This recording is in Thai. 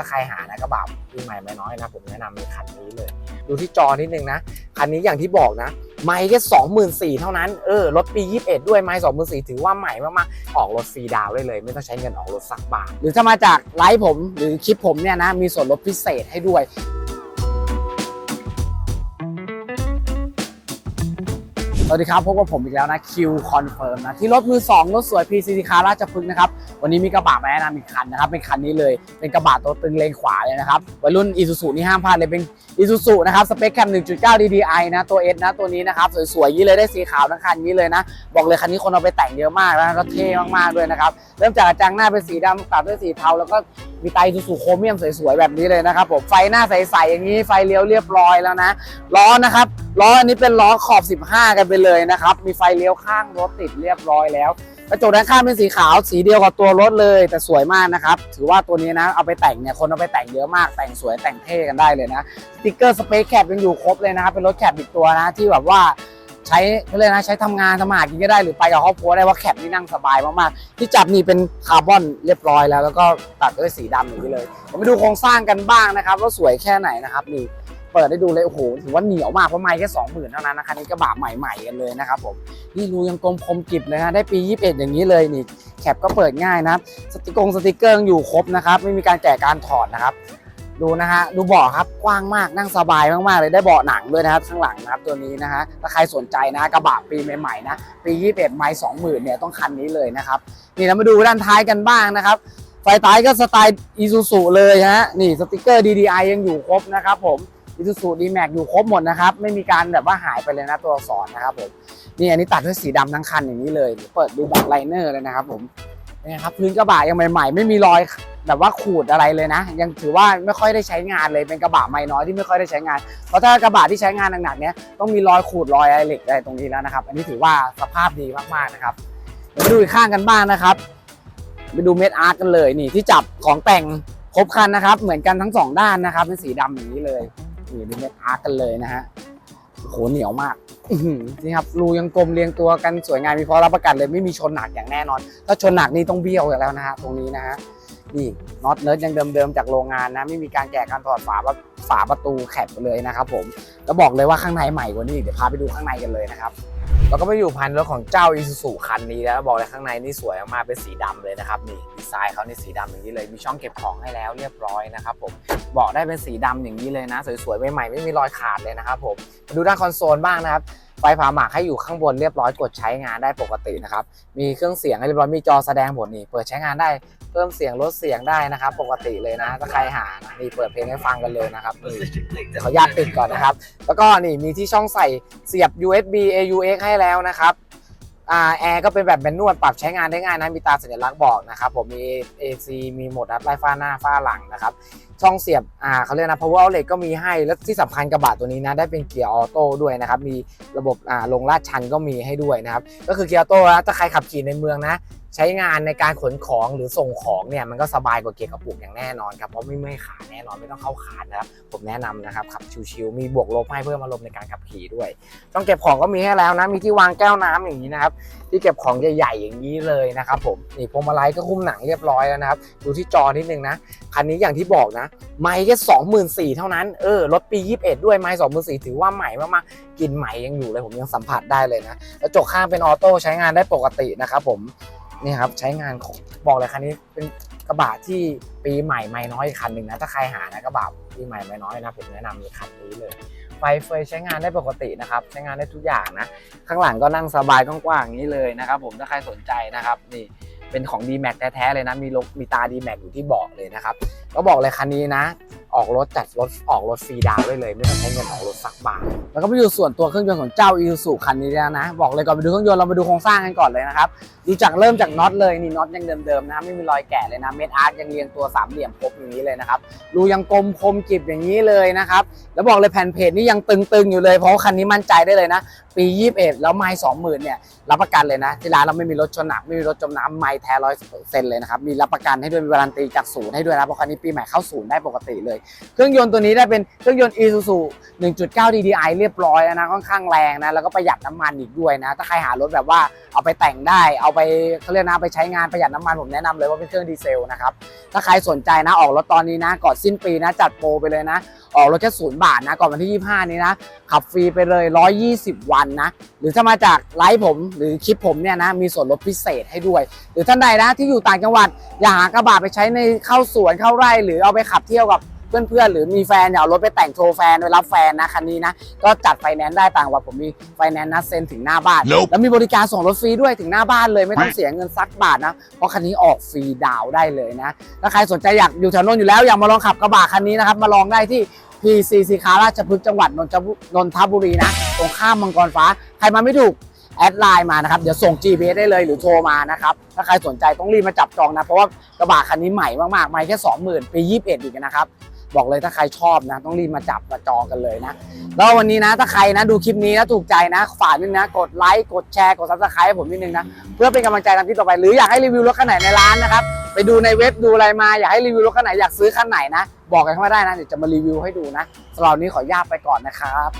ถ้าใครหานะกระบะปีใหม่ไม่น้อยนะ ผมแนะนำในคันนี้เลย ดูที่จอนิดนึงนะ คันนี้อย่างที่บอกนะ ไม่แค่สองหมื่นสี่เท่านั้น เออ รถปี 21 ด้วย ไม่สองหมื่นสี่ถือว่าใหม่มากๆ ออกรถฟรีดาวได้เลย ไม่ต้องใช้เงินออกรถสักบาท หรือถ้ามาจากไลฟ์ผมหรือคลิปผมเนี่ยนะ มีส่วนลดพิเศษให้ด้วย สวัสดีครับพบกับผมอีกแล้วนะคิวคอนเฟิร์มนะที่รถมือ 2 รถสวย PCT คาราชพฤกษ์นะครับ วันนี้มีกระบะมาแนะนำอีกคันนะครับ เป็นคันนี้เลยเป็นกระบะตัวตึงเลนขวาเลยนะครับวัยรุ่น Isuzu นี่ห้ามพลาดเลยเป็น Isuzu นะครับสเปคแคม1.9 DDI นะตัว S นะตัวนี้นะครับสวยๆนี้เลยได้สีขาวทั้งคันนี้เลยนะ บอกเลยคันนี้คนเอาไปแต่งเยอะมากแล้วก็เท่มากๆด้วยนะครับเริ่มจากกระจังหน้าเป็นสีดำตัดด้วยสีเทาแล้วก็ มีไตรซูซูโครเมียมสวยๆแบบนี้เลยนะครับผมไฟหน้าใสๆอย่างนี้ไฟเลี้ยวเรียบร้อยแล้วนะล้อนะครับล้ออันนี้เป็นล้อขอบ 15 กันไปเลยนะครับมีไฟเลี้ยวข้างรถติดเรียบร้อยแล้วกระจกด้านข้างเป็นสีขาวสีเดียวกับตัวรถเลย แต่สวยมากนะครับ ถือว่าตัวนี้นะเอาไปแต่งเนี่ยคนเอาไปแต่งเยอะมากแต่งสวยแต่งเท่กันได้เลยนะสติกเกอร์สเปซแคปยังอยู่ครบเลยนะครับเป็นรถแคปอีกตัวนะที่แบบว่า ใช้เขาเรียกนะใช้ทำงานทำมาหากินก็ได้หรือไปกับครอบครัวได้ว่าแคปนี่นั่งสบายมากๆที่จับนี่เป็นคาร์บอนเรียบร้อยแล้ว แล้วก็ตัดด้วยสีดำอย่างนี้เลยเดี๋ยวมาดูโครงสร้างกันบ้างนะครับว่าสวยแค่ไหนนะครับนี่เปิดได้ดูเลยโอ้โหถือว่าเหนียวมากเพราะไม้แค่สองหมื่นเท่านั้นนะคะนี่กระบะใหม่ๆกันเลยนะครับผมนี่รูยังกลมคมกริบเลยฮะได้ปี 21 อย่างนี้เลยนี่แคปก็เปิดง่ายนะสติกงสติกเกอร์อยู่ครบนะครับไม่มีการแกะการถอดนะครับ ดูนะฮะดูเบาะครับกว้างมากนั่งสบายมากๆเลยได้เบาะหนังด้วยนะครับข้างหลังนะครับตัวนี้นะฮะถ้าใครสนใจนะกระบะปีใหม่ๆนะปี21ไม้20,000เนี่ยต้องคันนี้เลยนะครับนี่เรามาดูด้านท้ายกันบ้างนะครับไฟท้ายก็สไตล์อีซูซูเลยฮะนี่สติกเกอร์ DDI ยังอยู่ครบนะครับผมอีซูซูดีแม็กอยู่ครบหมดนะครับไม่มีการแบบว่าหายไปเลยนะตัวอักษรนะครับผมนี่อันนี้ตัดด้วยสีดำทั้งคันอย่างนี้เลยเปิดดูแบบไลเนอร์เลยนะครับผมนี่ครับพื้นกระบะยังใหม่ ๆ ไม่มีรอย แบบว่าขูดอะไรเลยนะ ยังถือว่าไม่ค่อยได้ใช้งานเลยเป็นกระบะไม่น้อยที่ไม่ค่อยได้ใช้งาน เพราะถ้ากระบะที่ใช้งานหนักๆเนี้ยต้องมีรอยขูดรอยอะไรเหล็กอะไรตรงนี้แล้วนะครับ อันนี้ถือว่าสภาพดีมากๆนะครับเดี๋ยวมาดูอีกข้างกันบ้างนะครับไปดูเม็ดอาร์ตกันเลยนี่ที่จับของแต่งครบคันนะครับ เหมือนกันทั้งสองด้านนะครับเป็นสีดำอย่างนี้เลยนี่ดูเม็ดอาร์ตกันเลยนะฮะโอ้โหเหนียวมากนี่ครับรูยังกลมเรียงตัวกันสวยงามมีพอรับประกันเลยไม่มีชนหนักอย่างแน่นอน ถ้าชนหนักนี่ต้องเบี้ยวกันแล้วนะฮะตรงนี้นะฮะ นี่น็อตเนิร์ดยังเดิมๆจากโรงงานนะไม่มีการแกะการถอดฝาฝาประตูแคบเลยนะครับผมแล้วบอกเลยว่าข้างในใหม่กว่านี้เดี๋ยวพาไปดูข้างในกันเลยนะครับเราก็มาอยู่ภายในรถของเจ้า Isuzu คันนี้แล้วบอกเลยข้างในนี่สวยมากเป็นสีดำเลยนะครับนี่ดีไซน์เขานี่สีดำอย่างนี้เลย มีช่องเก็บของให้แล้วเรียบร้อยนะครับผมเบาะได้เป็นสีดำอย่างนี้เลยนะ สวยๆใหม่ๆไม่มีรอยขาดเลยนะครับผมมาดูด้านคอนโซลบ้างนะครับ ไฟผ่าหมากให้อยู่ข้างบนเรียบร้อยกดใช้งานได้ปกตินะครับ มีเครื่องเสียงให้เรียบร้อยมีจอแสดงผลนี่เปิดใช้งานได้เพิ่มเสียงลดเสียงได้นะครับ ปกติเลยนะ ถ้าใครหานะนี่เปิดเพลงให้ฟังกันเลยนะครับนี่เขออนุญาตปิดก่อนนะครับ แล้วก็นี่มีที่ช่องใส่เสียบ USB AUX ให้แล้วนะครับอ่าแอร์ก็เป็นแบบแมนนวลปรับใช้งานได้ง่ายนะ มีตาสัญลักษณ์บอกนะครับ ผมมี AC มีโหมดอัพไล่ฟ้าหน้าฟ้าหลังนะครับ ช่องเสียบอ่าเขาเรียกนะ power outlet ก็มีให้ แล้วที่สำคัญกระบะตัวนี้นะ ได้เป็นเกียร์ออโต้ด้วยนะครับ มีระบบอ่าลงลาดชันก็มีให้ด้วยนะครับ ก็คือเกียร์ออโต้นะถ้าใครขับขี่ในเมืองนะ ใช้งานในการขนของหรือส่งของเนี่ย มันก็สบายกว่าเกียร์กระปุกอย่างแน่นอนครับ เพราะไม่เมื่อยขาแน่นอน ไม่ต้องเข้าคานนะครับ ผมแนะนำนะครับ ขับชิวๆ มีบวกลบให้เพิ่มอารมณ์ในการขับขี่ด้วย ช่องเก็บของก็มีให้แล้วนะ มีที่วางแก้วน้ำอย่างนี้นะครับ ที่เก็บของใหญ่ๆอย่างนี้เลยนะครับผม นี่พวงมาลัยก็คุ้มหนังเรียบร้อยแล้วนะครับ ดูที่จอนิดนึงนะ คันนี้อย่างที่บอกนะไม่แค่สองหมื่นสี่เท่านั้น เออรถปี 21 ด้วยไม่สองหมื่นสี่ถือว่าใหม่มากๆกลินใหม่ยังอยู่เลยผมยังสัมผัสได้เลยนะกระจกข้างเป็นออโต้ใช้งานได้ปกตินะครับผมนี่ครับใช้งานของบอกเลยคันนี้เป็นกระบะที่ปีใหม่ไม่น้อยคันหนึ่งนะถ้าใครหานะกระบะปีใหม่ไม่น้อยนะผมแนะนำเลยคันนี้เลยไฟเฟยใช้งานได้ปกตินะครับใช้งานได้ทุกอย่างนะ ข้างหลังก็นั่งสบายกว้างๆอย่างนี้เลยนะครับผมถ้าใครสนใจนะครับนี่ เป็นของ d m a x แท้ๆเลยนะ มีลกมีตา d m a x อยู่ที่เบาะเลยนะครับ ก็บอกเลยคันนี้นะ ออกรถจัดรถออกรถฟรีดาวได้เลย ไม่ต้องใช้เงินออกรถสักบาท แล้วก็ไปดูส่วนตัวเครื่องยนต์ของเจ้า Isuzu คันนี้แล้วนะ บอกเลยก่อนไปดูเครื่องยนต์เรามาดูโครงสร้างกันก่อนเลยนะครับ ดูจากเริ่มจากน็อตเลยนี่น็อตยังเดิมๆนะไม่มีรอยแกะเลยนะ เม็ดอาร์ตยังเรียงตัวสามเหลี่ยมครบอย่างนี้เลยนะครับ รูยังกลมคมกริบอย่างนี้เลยนะครับ แล้วบอกเลยแผ่นเพจนี่ยังตึงๆอยู่เลย เพราะคันนี้มั่นใจได้เลยนะ ปี 21 แล้วไม้20,000เนี่ยรับประกันเลยนะที่ร้านเราไม่มีรถชนหนักไม่มีรถจมน้ำไม้แท้ร้อยเซนเลยนะครับ มีรับประกันให้ด้วย มีการันตีจากศูนย์ให้ด้วยนะเพราะคันนี้ปีใหม่เข้าศูนย์ได้ปกติเลย เครื่องยนต์ตัวนี้ได้เป็นเครื่องยนต์ Isuzu 1.9 DDI เรียบร้อยแล้วนะ ค่อนข้างแรงนะ แล้วก็ประหยัดน้ำมันอีกด้วยนะ ถ้าใครหารถแบบว่าเอาไปแต่งได้ เอาไปเขาเรียกนะเอาไปใช้งานประหยัดน้ำมันผมแนะนำเลยว่าเป็นเครื่องดีเซลนะครับ ถ้าใครสนใจนะออกรถตอนนี้นะก่อนสิ้นปีนะจัดโปรไปเลยนะออกรถแค่ศูนย์บาทนะ ก่อนวันที่ 25 นี้นะ ขับฟรีไปเลย 120 วันนะ หรือถ้ามาจากไลฟ์ผมหรือคลิปผมเนี่ยนะ มีส่วนลดพิเศษให้ด้วย หรือท่านใดนะที่อยู่ต่างจังหวัด อยากหากระบะไปใช้ในเข้าสวนเข้าไร่ หรือเอาไปขับเที่ยวกับ เพื่อนๆหรือมีแฟนอยากเอารถไปแต่งโชว์แฟนไปรับแฟนนะคันนี้นะก็จัดไฟแนนซ์ได้ต่างจังหวัดผมมีไฟแนนซ์นะเซ็นถึงหน้าบ้าน Nope แล้วมีบริการส่งรถฟรีด้วยถึงหน้าบ้านเลยไม่ต้องเสียเงินสักบาทนะ เพราะคันนี้ออกฟรีดาวน์ได้เลยนะ ถ้าใครสนใจอยากอยู่แถวนนท์อยู่แล้วอยากมาลองขับกระบะคันนี้นะครับ มาลองได้ที่ PCC คาราชพฤกษ์จังหวัดนนทบุนนทบุรีนะ ตรงข้ามมังกรฟ้า ใครมาไม่ถูก แอดไลน์มานะครับ เดี๋ยวส่ง GPS ได้เลยหรือโทรมานะครับ ถ้าใครสนใจต้องรีบมาจับจองนะ เพราะว่ากระบะคันนี้ใหม่มากๆใหม่แค่ 20,000 ปี 21 อีกนะครับ บอกเลยถ้าใครชอบนะ ต้องรีบมาจับมาจองกันเลยนะ แล้ววันนี้นะถ้าใครนะดูคลิปนี้แล้วถูกใจนะฝากนิดนะ กดไลค์กดแชร์กดซับสไครต์ให้ผมนิดนึงนะ เพื่อเป็นกำลังใจทำคลิปต่อไป หรืออยากให้รีวิวรถคันไหนในร้านนะครับไปดูในเว็บดูอะไรมาอยากให้รีวิวรถคันไหนอยากซื้อคันไหนนะ บอกกันเข้ามาได้นะเดี๋ยวจะมารีวิวให้ดูนะสำหรับนนี้ขออนุญาตไปก่อนนะครับ